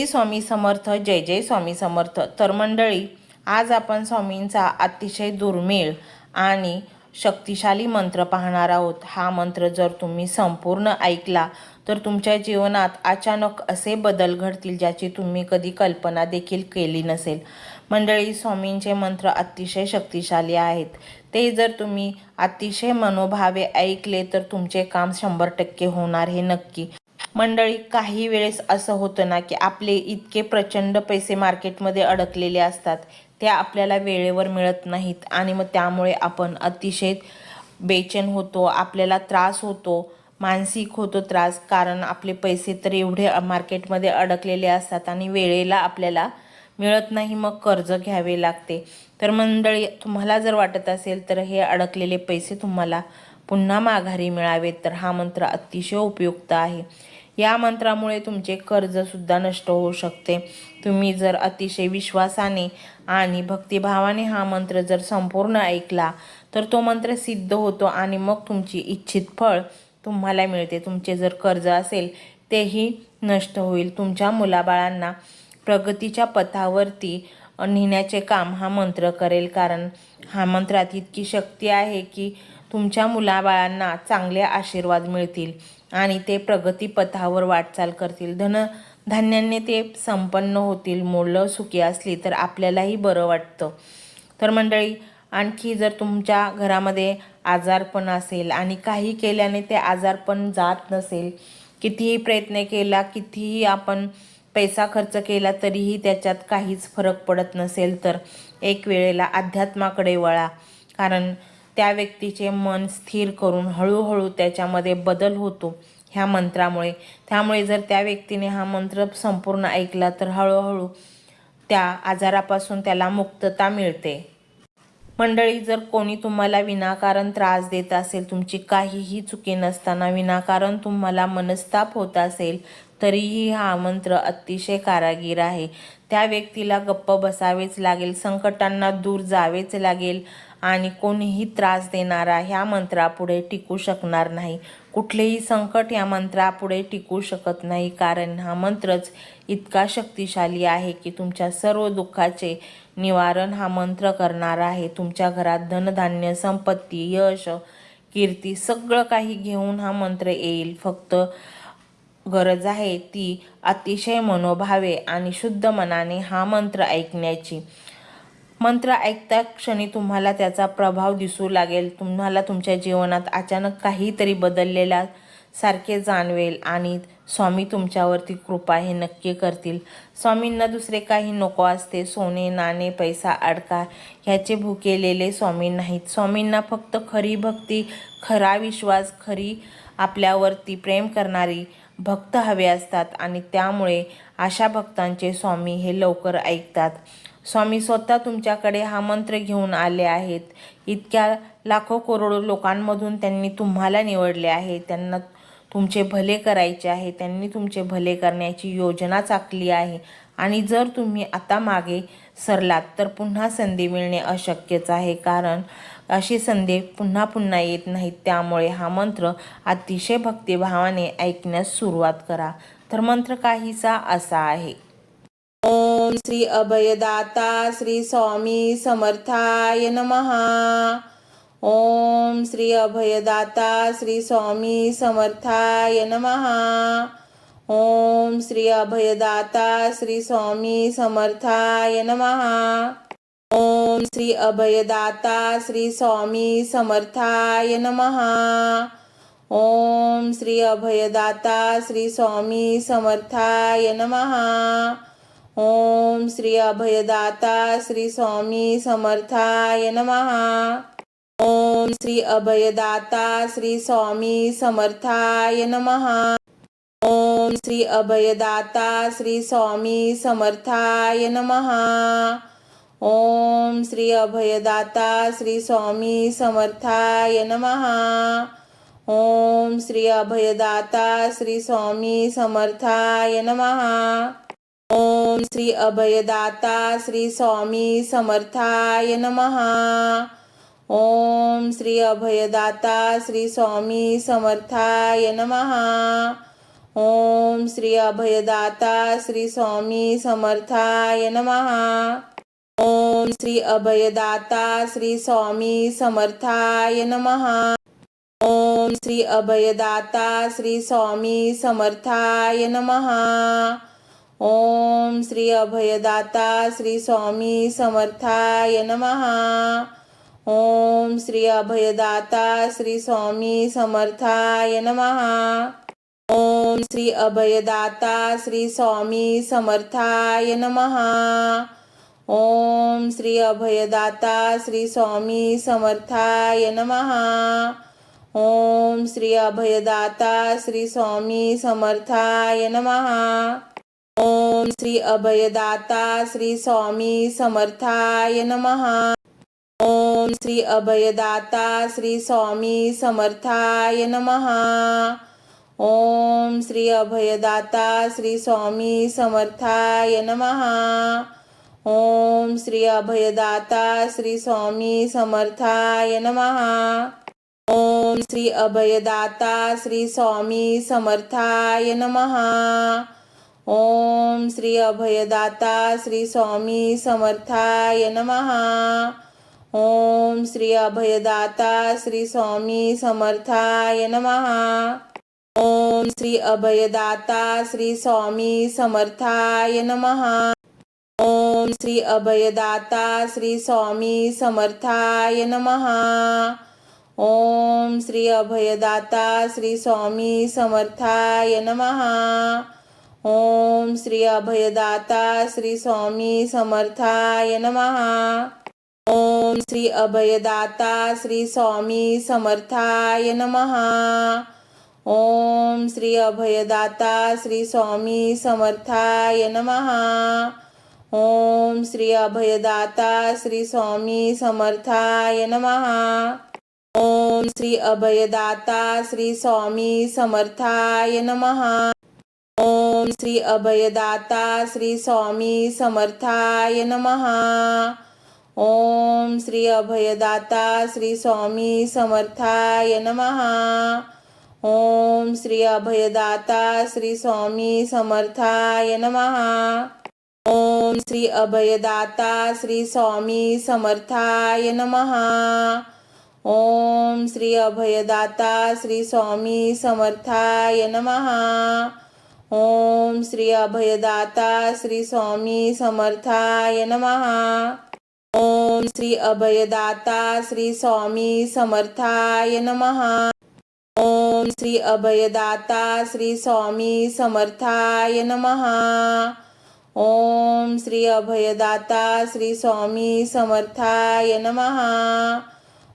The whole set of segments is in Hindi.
स्वामी समर्थ जय जय स्वामी समर्थ. तर मंडळी आज आपण स्वामींचा अतिशय दुर्मिळ आणि शक्तिशाली मंत्र पाहणार आहोत. हा मंत्र जर तुम्ही संपूर्ण ऐकला तर तुमच्या जीवनात अचानक असे बदल घडतील ज्याची तुम्ही कधी कल्पना देखील केली नसेल. मंडळी स्वामींचे मंत्र अतिशय शक्तिशाली आहेत. ते जर तुम्ही अतिशय मनोभावे ऐकले तर तुमचे काम शंभर टक्के होणार हे नक्की. मंडळी काही वेळेस असं होतं ना की आपले इतके प्रचंड पैसे मार्केटमध्ये अडकलेले असतात ते आपल्याला वेळेवर मिळत नाहीत आणि मग त्यामुळे आपण अतिशय बेचैन होतो आपल्याला त्रास होतो मानसिक होतो त्रास कारण आपले पैसे तर एवढे मार्केटमध्ये अडकलेले असतात आणि वेळेला आपल्याला मिळत नाही मग कर्ज घ्यावे लागते. तर मंडळी तुम्हाला जर वाटत असेल तर हे अडकलेले पैसे तुम्हाला पुन्हा माघारी मिळावेत तर हा मंत्र अतिशय उपयुक्त आहे. या मंत्रामुळे तुमचे कर्जसुद्धा नष्ट होऊ शकते. तुम्ही जर अतिशय विश्वासाने आणि भक्तिभावाने हा मंत्र जर संपूर्ण ऐकला तर तो मंत्र सिद्ध होतो आणि मग तुमची इच्छित फळ तुम्हाला मिळते. तुमचे जर कर्ज असेल तेही नष्ट होईल. तुमच्या मुलाबाळांना प्रगतीच्या पथावरती नेण्याचे काम हा मंत्र करेल. कारण हा मंत्रात इतकी शक्ती आहे की तुमच्या मुलाबाळांना चांगले आशीर्वाद मिळतील. आणि ते प्रगतीपथावर वाटचाल करतील. धन धान्याने ते संपन्न होतील. मुलं सुखी असली तर आपल्यालाही बरं वाटतं. तर मंडळी आणखी जर तुमच्या घरामध्ये आजारपण असेल आणि काही केल्याने ते आजारपण जात नसेल कितीही प्रयत्न केला कितीही आपण पैसा खर्च केला तरीही त्याच्यात काहीच फरक पडत नसेल तर एक वेळेला अध्यात्माकडे वळा. कारण त्या व्यक्तीचे मन स्थिर करून हळूहळू त्याच्यामध्ये बदल होतो ह्या मंत्रामुळे. त्यामुळे जर त्या व्यक्तीने हा मंत्र संपूर्ण ऐकला तर हळूहळू त्या आजारापासून त्याला मुक्तता मिळते. मंडळी जर कोणी तुम्हाला विनाकारण त्रास देत असेल तुमची काहीही चुकी नसताना विनाकारण तुम्हाला मनस्ताप होत असेल तरीही हा मंत्र अतिशय कारागीर आहे. त्या व्यक्तीला गप्प बसावेच लागेल संकटांना दूर जावेच लागेल. आणि कोणीही त्रास देणारा ह्या मंत्रापुढे टिकू शकणार नाही. कुठलेही संकट या मंत्रापुढे टिकू शकत नाही. कारण हा मंत्रच इतका शक्तिशाली आहे की तुमच्या सर्व दुःखाचे निवारण हा मंत्र करणार आहे. तुमच्या घरात धनधान्य संपत्ती यश कीर्ती सगळं काही घेऊन हा मंत्र येईल. फक्त गरज आहे ती अतिशय मनोभावे आणि शुद्ध मनाने हा मंत्र ऐकण्याची. मंत्र ऐकता क्षणी तुम्हाला त्याचा प्रभाव दिसू लागेल. तुम्हाला तुमच्या जीवनात अचानक काहीतरी बदललेला सारखे जाणवेल आणि स्वामी तुमच्यावरती कृपा हे नक्की करतील. स्वामींना दुसरे काही नको असते. सोने नाणे पैसा अडका ह्याचे भुकेलेले स्वामी नाहीत. स्वामींना फक्त खरी भक्ती खरा विश्वास खरी आपल्यावरती प्रेम करणारी भक्त हवे असतात आणि त्यामुळे अशा भक्तांचे स्वामी हे लवकर ऐकतात. स्वामी स्वतः तुमच्याकडे हा मंत्र घेऊन आले आहेत. इतक्या लाखो करोडो लोकांमधून त्यांनी तुम्हाला निवडले आहे. त्यांना तुमचे भले करायचे आहे. त्यांनी तुमचे भले करण्याची योजना चाकली आहे. आणि जर तुम्ही आता मागे सरलात तर पुन्हा संधी मिळणे अशक्यच आहे. कारण अशी संधी पुन्हा पुन्हा येत नाहीत. त्यामुळे हा मंत्र अतिशय भक्तिभावाने ऐकण्यास सुरुवात करा. तर मंत्र काहीसा असा आहे. ओम श्री अभयदाता श्री स्वामी समर्थाय नमहा ओम श्री अभयदाता श्री स्वामी समर्थाय नमहा ओम श्री अभयदाता, श्री स्वामी समर्थाय नमहा ओम श्री अभयदाता, श्री स्वामी समर्थाय नमहा ओम श्री अभयदाता, श्री स्वामी समर्थाय नमहा ओम श्री अभयदाता, श्री स्वामी समर्थाय नमहा ओम श्री अभयदाता, श्री स्वामी समर्थाय नमहा ओम श्री अभयदाता, श्री स्वामी समर्थाय नमहा ओम श्री अभयदाता, श्री स्वामी समर्थाय नमहा ओम श्री अभयदाता, श्री स्वामी समर्थाय नमहा ओम श्री अभयदाता, श्री स्वामी समर्थाय नमहा ओम श्री अभयदाता, श्री स्वामी समर्थाय नमहा ओम श्री अभयदाता, श्री स्वामी समर्थाय नमः। ओम श्री अभयदाता, श्री स्वामी समर्थाय नमः। ओम श्री अभयदाता, श्री स्वामी समर्थाय नमः। ओम श्री अभयदाता, श्री स्वामी समर्थाय नमः। ओम श्री अभयदाता, श्री स्वामी समर्थाय नमः। ओम श्री अभयदाता, श्री स्वामी समर्थाय नमः। ओम श्री अभयदाता, श्री स्वामी समर्थाय नमः। ओम श्री अभयदाता, श्री स्वामी समर्थाय नमः। ओम श्री अभयदाता, श्री स्वामी समर्थाय नमः। ओम श्री अभयदाता, श्री स्वामी समर्थाय नमः। ओम श्री अभयदाता, श्री स्वामी समर्थाय नमः। ओम श्री अभयदाता, श्री स्वामी समर्थाय नमः। ओम श्री अभयदाता, श्री स्वामी समर्थाय नमः। ओम श्री अभयदाता, श्री स्वामी समर्थाय नमः। ओम श्री अभयदाता, श्री स्वामी समर्थाय नमः। श्री अभयदाता, श्री स्वामी समर्थाय नमः। ओम श्री अभयदाता, श्री स्वामी समर्थाय नमः। ओम श्री अभयदाता, श्री स्वामी समर्थाय नमः। ओम श्री अभयदाता, श्री स्वामी समर्थाय नमः। ओम श्री अभयदाता, श्री स्वामी समर्थाय नमः। ओम श्री अभयदाता, श्री स्वामी समर्थाय नमः। ओम श्री अभयदाता, श्री स्वामी समर्थाय नमः। ओम श्री अभयदाता, श्री स्वामी समर्थाय नमः। ओम श्री अभयदाता, श्री स्वामी समर्थाय नमः। ओम श्री अभयदाता, श्री स्वामी समर्थाय नमः। ओम श्री अभयदाता, श्री स्वामी समर्थाय नमः। ओम श्री अभयदाता, श्री स्वामी समर्थाय नमः। ओम श्री अभयदाता, श्री स्वामी समर्थाय नमः। ओम श्री अभयदाता, श्री स्वामी समर्थाय नमः। ओम श्री अभयदाता, श्री स्वामी समर्थाय नमः। ओम श्री अभयदाता, श्री स्वामी समर्थाय नमः। ओम श्री अभयदाता, श्री स्वामी समर्थाय नमः।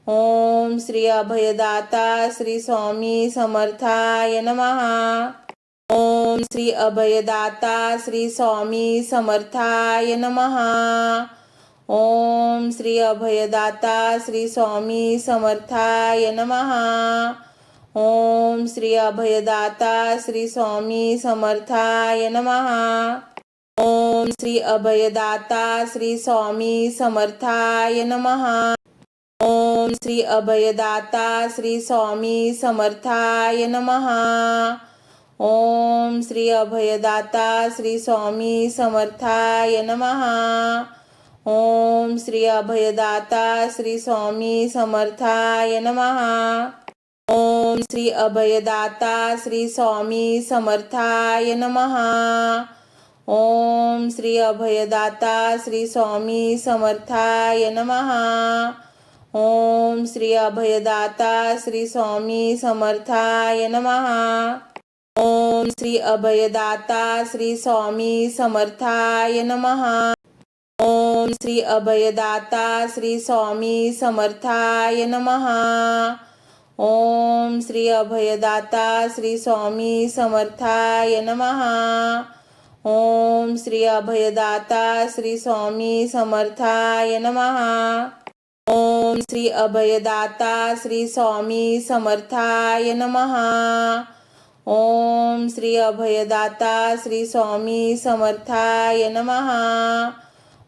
ओम श्री अभयदाता, श्री स्वामी समर्थाय नमः। ओम श्री अभयदाता, श्री स्वामी समर्थाय नमः। ओम श्री अभयदाता, श्री स्वामी समर्थाय नमः। ओम श्री अभयदाता, श्री स्वामी समर्थाय नमः। ओम श्री अभयदाता, श्री स्वामी समर्थाय नमः। ओम श्री अभयदाता, श्री स्वामी समर्थाय नमः। ओम श्री अभयदाता, श्री स्वामी समर्थाय नमः। ओम श्री अभयदाता, श्री स्वामी समर्थाय नमः। श्री अभयदाता, श्री स्वामी समर्थाय नमः। ओम श्री अभयदाता, श्री स्वामी समर्थाय नमः। ओम श्री अभयदाता, श्री स्वामी समर्थाय नमः। ओम श्री अभयदाता, श्री स्वामी समर्थाय नमः। ओम श्री अभयदाता, श्री स्वामी समर्थाय नमः। ओम श्री अभयदाता, श्री स्वामी समर्थाय नमः। ओम श्री अभयदाता, श्री स्वामी समर्थाय नमः। ओम श्री अभयदाता, श्री स्वामी समर्थाय नमः। ओम श्री अभयदाता, श्री स्वामी समर्थाय नमः।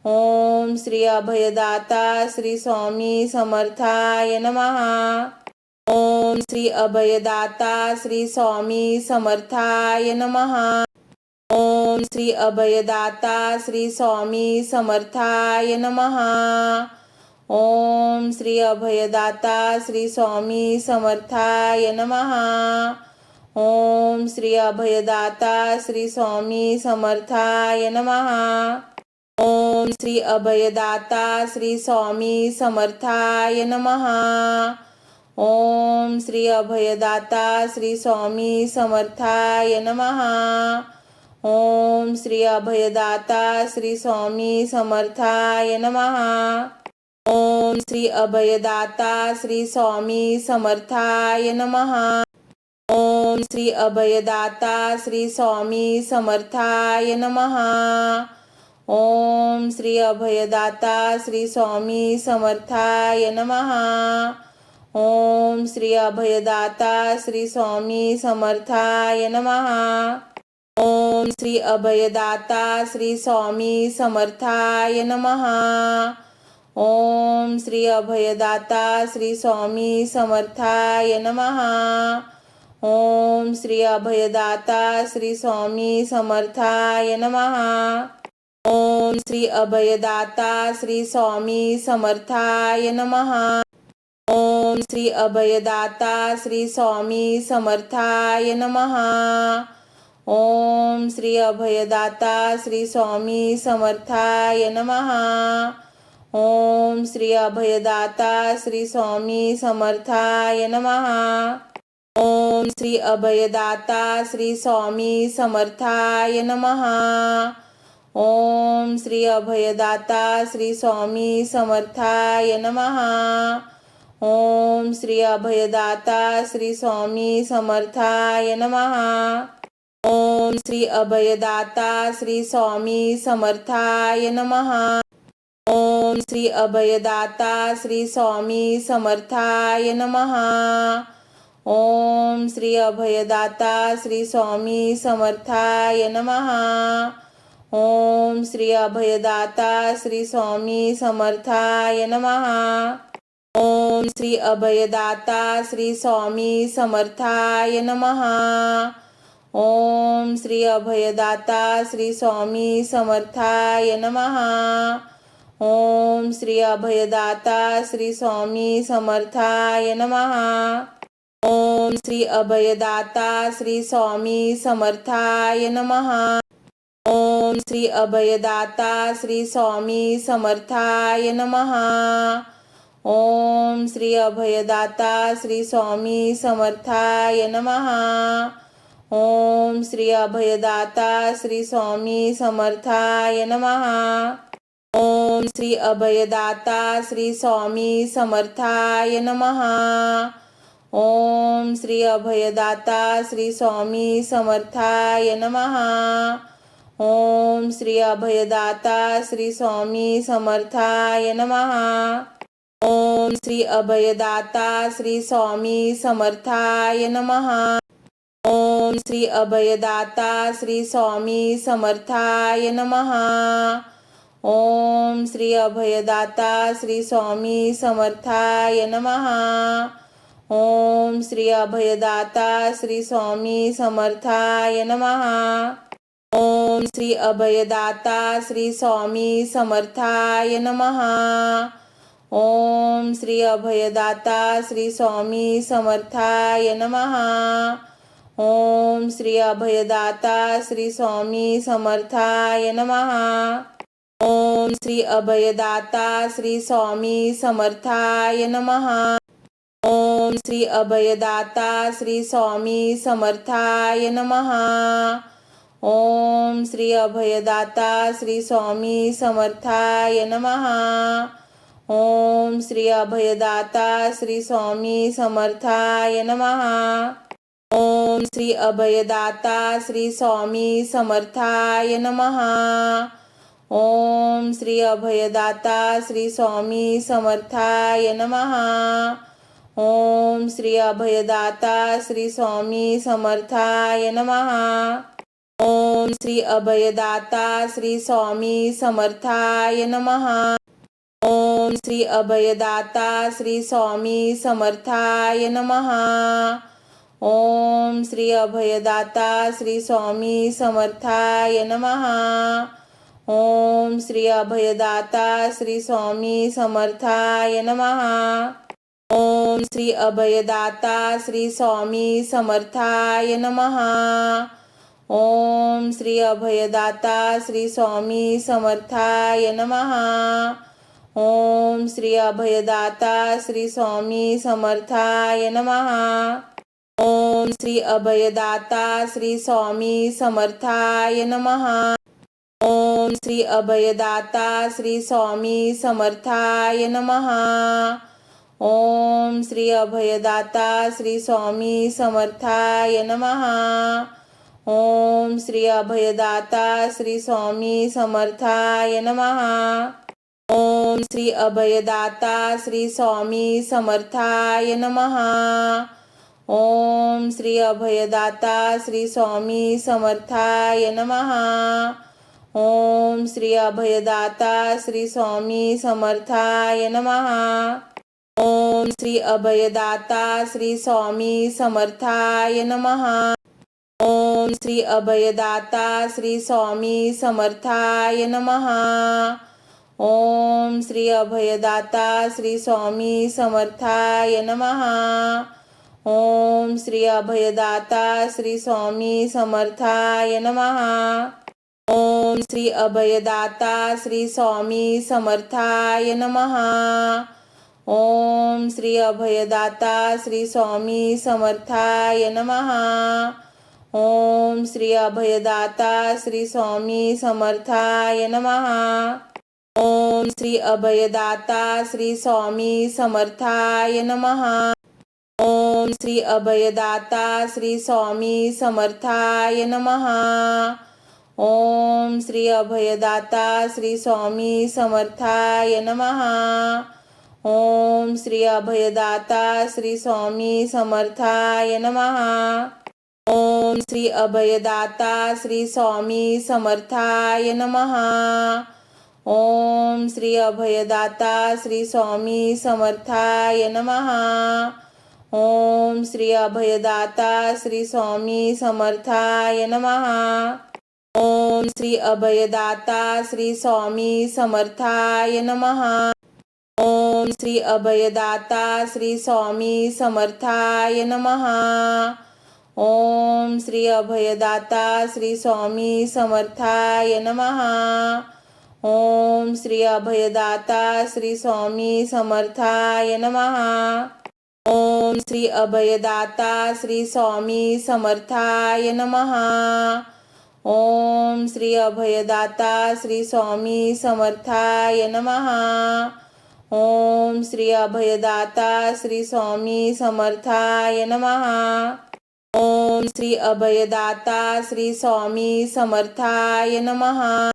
ओम श्री अभयदाता, श्री स्वामी समर्थाय नमः। श्री अभयदाता, श्री स्वामी समर्थाय नमः। ओम श्री अभयदाता, श्री स्वामी समर्थाय नमः। ओम श्री अभयदाता, श्री स्वामी समर्थाय नमः। ओम श्री अभयदाता, श्री स्वामी समर्थाय नमः। ओम श्री अभयदाता, श्री स्वामी समर्थाय नमः। ओम श्री अभयदाता, श्री स्वामी समर्थाय नमः। ओम श्री अभयदाता, श्री स्वामी समर्थाय नमः। ओम श्री अभयदाता, श्री स्वामी समर्थाय नमः। ओम श्री अभयदाता, श्री स्वामी समर्थाय नमः। ओम श्री अभयदाता, श्री स्वामी समर्थाय नमः। ओम श्री अभयदाता, श्री स्वामी समर्थाय नमः। ओम श्री अभयदाता, श्री स्वामी समर्थाय नमः। ओम श्री अभयदाता, श्री स्वामी समर्थाय नमः। ओम श्री अभयदाता, श्री स्वामी समर्थाय नमः। ओम श्री अभयदाता, श्री स्वामी समर्थाय नमः। ओम श्री अभयदाता, श्री स्वामी समर्थाय नमः। ओम श्री अभयदाता, श्री स्वामी समर्थाय नमः। ओम श्री अभयदाता, श्री स्वामी समर्थाय नमः। ओम श्री अभयदाता, श्री स्वामी समर्थाय नमः। ओम श्री अभयदाता, श्री स्वामी समर्थाय नमः। ओम श्री अभयदाता, श्री स्वामी समर्थाय नमः। ओम श्री अभयदाता, श्री स्वामी समर्थाय नमः। ओम श्री अभयदाता, श्री स्वामी समर्थाय नमः। ओम श्री अभयदाता, श्री स्वामी समर्थाय नमः। ओम श्री अभयदाता, श्री स्वामी समर्थाय नमः। ओम श्री अभयदाता, श्री स्वामी समर्थाय नमः। ओम श्री अभयदाता, श्री स्वामी समर्थाय नमः। ओम श्री अभयदाता, श्री स्वामी समर्थाय नमः। ओम श्री अभयदाता, श्री स्वामी समर्थाय नमः। ओम श्री अभयदाता, श्री स्वामी समर्थाय नमः। ओम श्री अभयदाता, श्री स्वामी समर्थाय नमः। ओम श्री अभयदाता, श्री स्वामी समर्थाय नमः। ओम श्री अभयदाता, श्री स्वामी समर्थाय नमः। ओम श्री अभयदाता, श्री स्वामी समर्थाय नमः। ओम श्री अभयदाता, श्री स्वामी समर्थाय नमः। श्री अभयदाता, श्री स्वामी समर्थाय नमः। ओम श्री अभयदाता, श्री स्वामी समर्थाय नमः। ओम श्री अभयदाता, श्री स्वामी समर्थाय नमः। ओम श्री अभयदाता, श्री स्वामी समर्थाय नमः। ओम श्री अभयदाता, श्री स्वामी समर्थाय नमः। ओम श्री अभयदाता, श्री स्वामी समर्थाय नमः। ओम श्री अभयदाता, श्री स्वामी समर्थाय नमः। ओम श्री अभयदाता, श्री स्वामी समर्थाय नमः। ओम श्री अभयदाता, श्री स्वामी समर्थाय नमः। ओम श्री अभयदाता, श्री स्वामी समर्थाय नमः। ओम श्री अभयदाता, श्री स्वामी समर्थाय नमः। ओम श्री अभयदाता, श्री स्वामी समर्थाय नमः। ओम श्री अभयदाता, श्री स्वामी समर्थाय नमः। ओम श्री अभयदाता, श्री स्वामी समर्थाय नमः। ओम श्री अभयदाता, श्री स्वामी समर्थाय नमः। ओम श्री अभयदाता, श्री स्वामी समर्थाय नमः। ओम श्री अभयदाता, श्री स्वामी समर्थाय नमः। ओम श्री अभयदाता, श्री स्वामी समर्थाय नमः। ओम श्री अभयदाता, श्री स्वामी समर्थाय नमः। ओम श्री अभयदाता, श्री स्वामी समर्थाय नमः। ओम श्री अभयदाता, श्री स्वामी समर्थाय नमः। ओम श्री अभयदाता, श्री स्वामी समर्थाय नमः। ओम श्री अभयदाता, श्री स्वामी समर्थाय नमः। ओम श्री अभयदाता, श्री स्वामी समर्थाय नमः। ओम श्री अभयदाता, श्री स्वामी समर्थाय नमः। ओम श्री अभयदाता, श्री स्वामी समर्थाय नमः। ओम श्री अभयदाता, श्री स्वामी समर्थाय नमः। ओम श्री अभयदाता, श्री स्वामी समर्थाय नमः। ओम श्री अभयदाता, श्री स्वामी समर्थाय नमः। ओम श्री अभयदाता, श्री स्वामी समर्थाय नमः। ओम श्री अभयदाता, श्री स्वामी समर्थाय नमः। ओम श्री अभयदाता, श्री स्वामी समर्थाय नमः। ओम श्री अभयदाता, श्री स्वामी समर्थाय नमः। ओम श्री अभयदाता, श्री स्वामी समर्थाय नमः। ओम श्री अभयदाता, श्री स्वामी समर्थाय नमः। ओम श्री अभयदाता, श्री स्वामी समर्थाय नमः। ओम श्री अभयदाता, श्री स्वामी समर्थाय नमः। ओम श्री अभयदाता, श्री स्वामी समर्थाय नमः। ओम श्री अभयदाता, श्री स्वामी समर्थाय नमः। ओम श्री अभयदाता, श्री स्वामी समर्थाय नमः। ओम श्री अभयदाता, श्री स्वामी समर्थाय नमः। ओम श्री अभयदाता, श्री स्वामी समर्थाय नमः। ओम श्री अभयदाता, श्री स्वामी समर्थाय नमः। ओम श्री अभयदाता, श्री स्वामी समर्थाय नमः। ओम श्री अभयदाता, श्री स्वामी समर्थाय नमः। ओम श्री अभयदाता, श्री स्वामी समर्थाय नमः। ओम श्री अभयदाता, श्री स्वामी समर्थाय नमः। ओम श्री अभयदाता, श्री स्वामी समर्थाय नमः। ओम श्री अभयदाता, श्री स्वामी समर्थाय नमः। ओम श्री अभयदाता, श्री स्वामी समर्थाय नमः।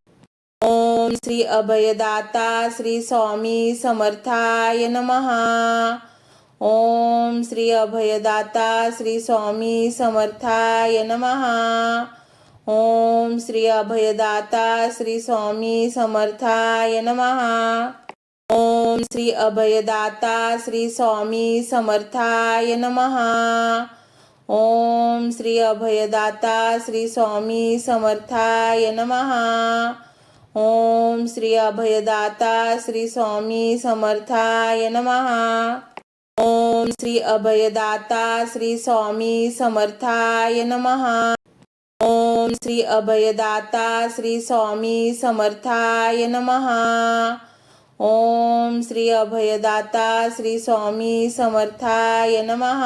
ओम श्री अभयदाता, श्री स्वामी समर्थाय नमः। ओम श्री अभयदाता, श्री स्वामी समर्थाय नमः। ओम श्री अभयदाता, श्री स्वामी समर्थाय नमः। ओम श्री अभयदाता, श्री स्वामी समर्थाय नमः। ओम श्री अभयदाता, श्री स्वामी समर्थाय नमः। ओम श्री अभयदाता, श्री स्वामी समर्थाय नमः। ओम श्री अभयदाता, श्री स्वामी समर्थाय नमः। ओम श्री अभयदाता, श्री स्वामी समर्थाय नमः। ओम श्री अभयदाता, श्री स्वामी समर्थाय नमः।